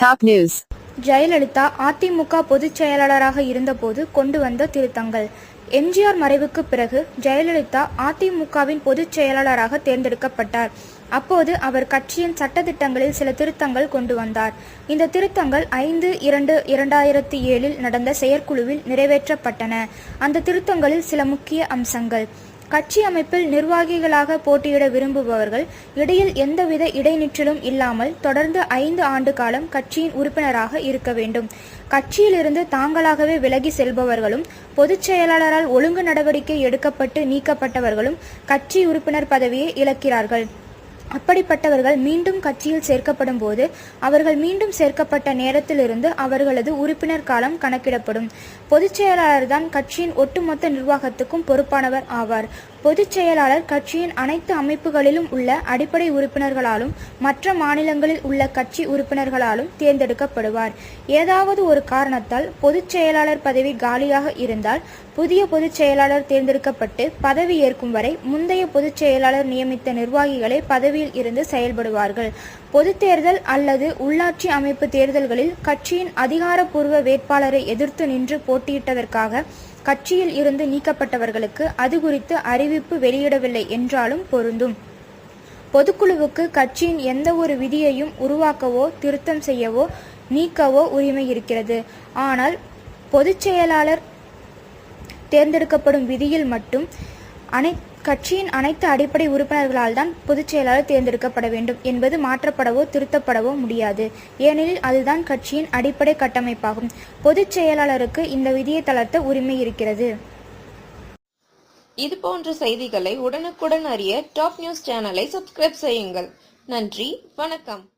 Top news Jayalalithaa AIADMK பொதுச் செயலாளராக இருந்தபோது கொண்டு வந்த திருத்தங்கள். எம்ஜிஆர் மறைவுக்கு பிறகு ஜெயலலிதா அதிமுகவின் பொதுச் செயலாளராக தேர்ந்தெடுக்கப்பட்டார். அப்போது அவர் கட்சியின் சட்டதிட்டங்களில் சில திருத்தங்கள் கொண்டு வந்தார். இந்த திருத்தங்கள் ஐந்து இரண்டு இரண்டாயிரத்தி ஏழில் நடந்த செயற்குழுவில் நிறைவேற்றப்பட்டன. அந்த திருத்தங்களில் சில முக்கிய அம்சங்கள். கட்சி அமைப்பில் நிர்வாகிகளாக போட்டியிட விரும்புபவர்கள் இடையில் எந்தவித இடைநிற்றலும் இல்லாமல் தொடர்ந்து ஐந்து ஆண்டு காலம் கட்சியின் உறுப்பினராக இருக்க வேண்டும். கட்சியிலிருந்து தாங்களாகவே விலகி செல்பவர்களும் பொதுச் செயலாளரால் ஒழுங்கு நடவடிக்கை எடுக்கப்பட்டு நீக்கப்பட்டவர்களும் கட்சி உறுப்பினர் பதவியை இழக்கிறார்கள். அப்படிப்பட்டவர்கள் மீண்டும் கட்சியில் சேர்க்கப்படும் போது அவர்கள் மீண்டும் சேர்க்கப்பட்ட நேரத்திலிருந்து அவர்களது உறுப்பினர் காலம் கணக்கிடப்படும். பொதுச் செயலாளர் தான் கட்சியின் ஒட்டுமொத்த நிர்வாகத்துக்கும் பொறுப்பானவர் ஆவார். பொதுச் செயலாளர் கட்சியின் அனைத்து அமைப்புகளிலும் உள்ள அடிப்படை உறுப்பினர்களாலும் மற்ற மாநிலங்களில் உள்ள கட்சி உறுப்பினர்களாலும் தேர்ந்தெடுக்கப்படுவார். ஏதாவது ஒரு காரணத்தால் பொதுச் செயலாளர் பதவி காலியாக இருந்தால் புதிய பொதுச் செயலாளர் தேர்ந்தெடுக்கப்பட்டு பதவி ஏற்கும் வரை முந்தைய பொதுச் செயலாளர் நியமித்த நிர்வாகிகளே பதவியில் இருந்து செயல்படுவார்கள். பொது தேர்தல் அல்லது உள்ளாட்சி அமைப்பு தேர்தல்களில் கட்சியின் அதிகாரப்பூர்வ வேட்பாளரை எதிர்த்து நின்று போட்டியிட்டதற்காக கட்சியில் இருந்து நீக்கப்பட்டவர்களுக்கு அது குறித்து அறிவிப்பு வெளியிடவில்லை என்றாலும் பொருந்தும். பொதுக்குழுவுக்கு கட்சியின் எந்த ஒரு விதியையும் உருவாக்கவோ திருத்தம் செய்யவோ நீக்கவோ உரிமை இருக்கிறது. ஆனால் பொதுச் செயலாளர் தேர்ந்தெடுக்கப்படும் விதியில் மட்டும் அனைத்து கட்சியின் அனைத்து அடிப்படை உறுப்பினர்களால் தான் பொதுச் செயலாளர் தேர்ந்தெடுக்கப்பட வேண்டும் என்பது மாற்றப்படவோ திருத்தப்படவோ முடியாது. ஏனெனில் அதுதான் கட்சியின் அடிப்படை கட்டமைப்பாகும். பொதுச் செயலாளருக்கு இந்த விதியை தளர்த்த உரிமை இருக்கிறது. இது போன்ற செய்திகளை உடனுக்குடன் அறிய டாப் நியூஸ் சேனலை சப்ஸ்கிரைப் செய்யுங்கள். நன்றி. வணக்கம்.